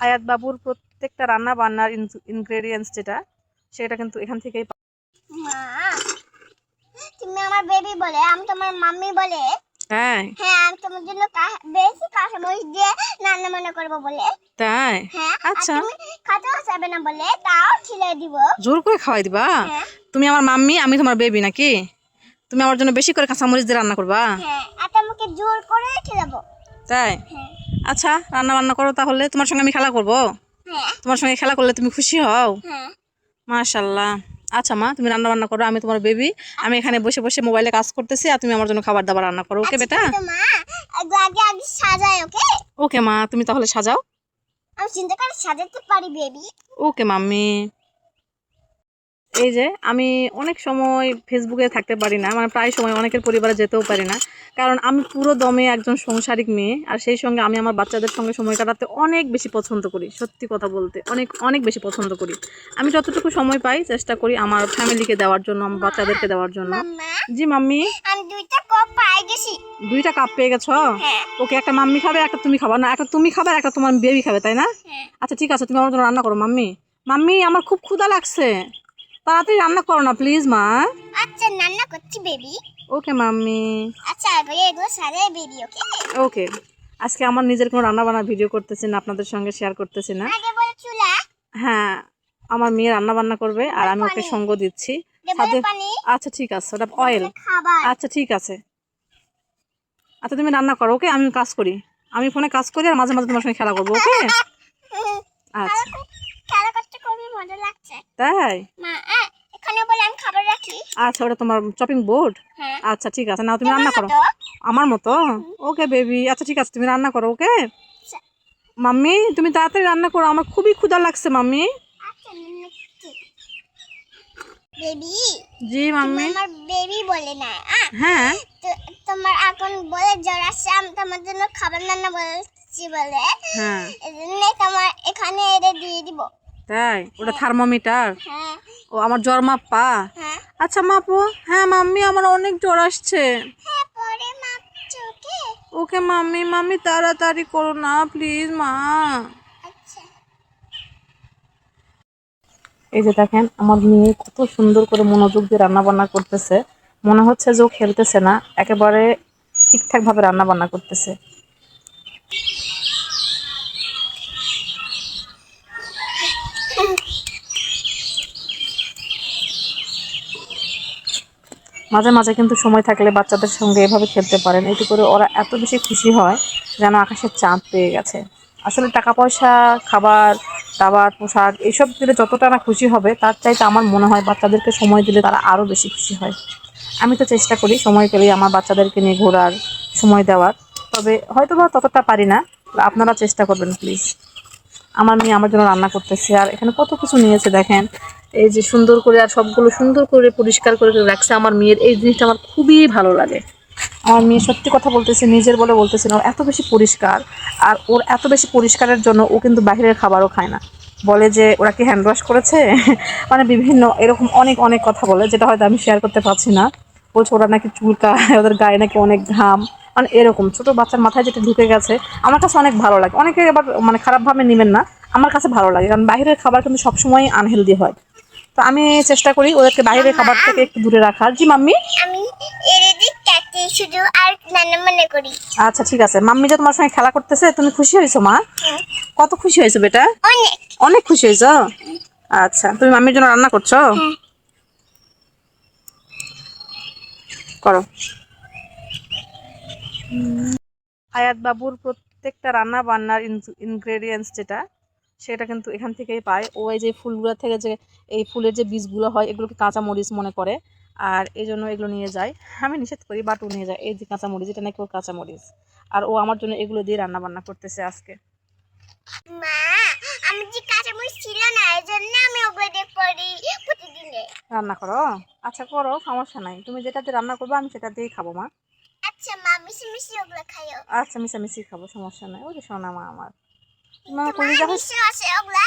আয়াত বাবুর প্রত্যেকটা রান্না বান্নার ইনগ্রেডিয়েন্টস যেটা সেটা কিন্তু এখান থেকেই মা তুমি আমার বেবি বলে আমি তোমার মাম্মি বলে। তাই? হ্যাঁ আমি তোমার জন্য বেশি কাঁচামরিচ দিয়ে রান্না বান্না করব বলে। তাই? হ্যাঁ আচ্ছা। তুমি খাতেও যাবে না বলে তাও খিলে দিব। জোর করে খাওয়াই দিবা? হ্যাঁ। তুমি আমার মাম্মি আমি তোমার বেবি নাকি? তুমি আমার জন্য বেশি করে কাঁচামরিচ দিয়ে রান্না করবা? হ্যাঁ আর তোমাকে জোর করে খিলাবো। তাই? হ্যাঁ। আচ্ছা রান্না বান্না করো তাহলে। তোমার সঙ্গে আমি খেলা করব? হ্যাঁ। তোমার সঙ্গে খেলা করলে তুমি খুশি হও? হ্যাঁ। মাশাল্লাহ আচ্ছা মা তুমি রান্না বান্না করো আমি তোমার বেবি। আমি এখানে বসে বসে মোবাইলে কাজ করতেছি আর তুমি আমার জন্য খাবার দাবার রান্না করো ওকে বেটা? সাজাই ওকে? ওকে মা তুমি তাহলে সাজাও। আমি চিন্তা করে সাজাতে পারি বেবি। ওকে মাম্মি। এই যে আমি অনেক সময় ফেসবুকে থাকতে পারি না মানে প্রায় সময় অনেকের পরিবারে যেতেও পারি না। কারণ আমি পুরো দমে একজন সংসারিক মেয়ে আর সেই সঙ্গে আমি আমার বাচ্চাদের সঙ্গে সময় কাটাতে অনেক বেশি পছন্দ করি সত্যি কথা বলতে। অনেক অনেক বেশি পছন্দ করি। আমি যতটুকু সময় পাই চেষ্টা করি আমার ফ্যামিলিকে দেওয়ার জন্য আমার বাচ্চাদেরকে দেওয়ার জন্য। জি মাম্মি। দুইটা কপ পেয়ে গেছো? হ্যাঁ। ওকে একটা মাম্মি খাবে একটা তুমি খাবা। না একটা তুমি খাবে একটা তোমার বেবি খাবে তাই না? হ্যাঁ। আচ্ছা ঠিক আছে তুমি আমার জন্য রান্না করো মাম্মি। মাম্মি আমার খুব ক্ষুধা লাগছে। তাড়াতাড়ি রান্না করো না প্লিজ মা। আচ্ছা রান্না করছি বেবি ওকে মাম্মি। আচ্ছা এগুলো সাজাই বেবি ওকে ওকে আজকে আমার নিজের কোনো রান্না বান্না ভিডিও করতেছি না আপনাদের সঙ্গে শেয়ার করতেছি না। আগে বলে চুলা। হ্যাঁ আমার মেয়ে রান্না বান্না করবে আর আমি ওকে সঙ্গ দিচ্ছি। সাথে পানি। আচ্ছা ঠিক আছে ওটা অয়েল আচ্ছা ঠিক আছে। আচ্ছা তুমি রান্না করো ওকে আমি কাজ করি। আমি ফোনে কাজ করি আর মাঝে মাঝে তোমার সঙ্গে খেলা করব ওকে আচ্ছা। খেলা করতে খুবই মজা লাগছে। তাই মা আ, এখানে বলে আমি খাবার রাখি আচ্ছা ওটা তোমার চপিং বোর্ড হ্যাঁ। আচ্ছা ঠিক আছে না তুমি রান্না করো। আমার মতো? ওকে বেবি আচ্ছা ঠিক আছে তুমি রান্না করো ওকে? আচ্ছা। মাম্মি তুমি তাড়াতাড়ি রান্না করো আমার খুবই ক্ষুধা লাগছে মাম্মি। আচ্ছা বেবি জি মাম্মি। আমার বেবি বলে না হ্যাঁ। তোমার এখন বলে জ্বর আসছে আমি তোমার জন্য খাবার রান্না বলছি বলে। হ্যাঁ। তোমার এখানে এটা দিয়ে দিব। তাই? ওটা থার্মোমিটার হ্যাঁ। ও আমার জ্বর মাপা হ্যাঁ। আচ্ছা মাপো হ্যাঁ মাম্মি আমার অনেক জ্বর আসছে। হ্যাঁ ওকে? মাম্মি মাম্মি তাড়াতাড়ি করো না প্লিজ মা। আচ্ছা। এই যে দেখেন আমার মেয়ে কত সুন্দর করে মনোযোগ দিয়ে রান্না বান্না করতেছে। মনে হচ্ছে যে ও খেলতেছে না একেবারে ঠিকঠাক ভাবে রান্না বান্না করতেছে। মাঝে মাঝে কিন্তু সময় থাকলে বাচ্চাদের সঙ্গে এভাবে খেলতে পারেন। এতে করে ওরা এত বেশি খুশি হয় যেন আকাশের চাঁদ পেয়ে গেছে। আসলে টাকা পয়সা খাবার, দাবার, পোশাক এইসব দিলে যতটা না খুশি হবে, তার চাইতে আমার মনে হয় বাচ্চাদেরকে সময় দিলে তারা আরও বেশি খুশি হয়। আমি তো চেষ্টা করি সময় পেলেই আমার বাচ্চাদেরকে নিয়ে ঘোরার, সময় দেওয়ার। তবে হয়তো বা ততটা পারি না। আপনারা চেষ্টা করবেন, প্লিজ। আমার মেয়ে আমার জন্য রান্না করতেছে আর এখানে কত কিছু নিয়েছে দেখেন। এই যে সুন্দর করে আর সবগুলো সুন্দর করে পরিষ্কার করে রাখছে আমার মেয়ের, এই জিনিসটা আমার খুবই ভালো লাগে। আমার মেয়ে সত্যি কথা বলতেছে, নিজের বলে বলতেছে না এত বেশি পরিষ্কার, আর ওর এত বেশি পরিষ্কারের জন্য ও কিন্তু বাইরের খাবারও খায় না। বলে যে, ওরা কি হ্যান্ড ওয়াশ করেছে? মানে বিভিন্ন এরকম অনেক অনেক কথা বলে, যেটা হয়তো আমি শেয়ার করতে পারছি না। বলছে, ওরা নাকি চুলকায় ওদের গায়ে নাকি অনেক ঘাম মানে এরকম। ছোট বাচ্চার মাথায় যেটা ঢুকে গেছে, আমার কাছে অনেক ভালো লাগে। অনেকে আবার মানে খারাপভাবে নেবেন না, আমার কাছে ভালো লাগে, কারণ বাইরের খাবার কিন্তু সবসময় আনহেলদি হয়। তো আমি চেষ্টা করি ওদেরকে বাইরের খাবার থেকে একটু দূরে রাখার। জি মাম্মি? আমি শুধু আর রান্না বান্না করি। আচ্ছা ঠিক আছে। মাম্মি যে তোমার সঙ্গে খেলা করতেছে তুমি খুশি হয়েছো মা? হ্যাঁ। কত খুশি হয়েছো বেটা? অনেক। অনেক খুশি হয়েছো? আচ্ছা তুমি মাম্মির জন্য রান্না করছ? হ্যাঁ। করো। আয়াত বাবুর প্রত্যেকটা রান্না বান্নার ইনগ্রেডিয়েন্টস যেটা সেটা কিন্তু এখান থেকেই পায়। ও এই যে ফুলগুলো থেকে যে এই ফুলের যে বীজগুলো হয় এগুলোকে কাঁচামরিচ মনে করে। আর এই জন্য এগুলো নিয়ে যায়। আমি নিষেধ করি বাট ও নিয়ে যায়। এই যে কাঁচামরিচ এটা নাকি ওর কাঁচামরিচ। আর ও আমার জন্য এগুলো দিয়ে রান্না বান্না করতেছে আজকে। মা আমি যে কাঁচামরিচ ছিল না এই জন্য আমি ওগুলো দিয়ে করি প্রতিদিনে। রান্না করো? আচ্ছা করো সমস্যা নাই। তুমি যেটাতে রান্না করবে আমি সেটা দিয়েই খাব মা। আচ্ছা মা মিশি মিশি ওগুলো খাইও। আচ্ছা মিশামিশি খাব সমস্যা নাই। ওই যে সোনা মা আমার। মা আসে ওগুলা।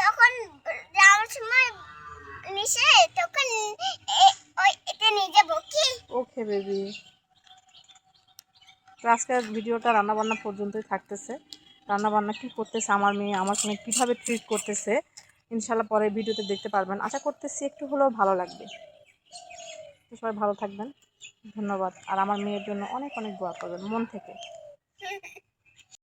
তখন যাওয়ার সময় তখন ওই এটা নিয়ে যাব কি? Okay baby. আজকের ভিডিওটা রান্নাবান্না পর্যন্তই থাকতেছে। রান্নাবান্না কী করতেছে আমার মেয়ে আমার সঙ্গে কীভাবে ট্রিট করতেছে ইনশাল্লাহ পরে ভিডিওতে দেখতে পারবেন। আশা করতেছি একটু হলেও ভালো লাগবে। সবাই ভালো থাকবেন। ধন্যবাদ। আর আমার মেয়ের জন্য অনেক অনেক দোয়া করবেন মন থেকে।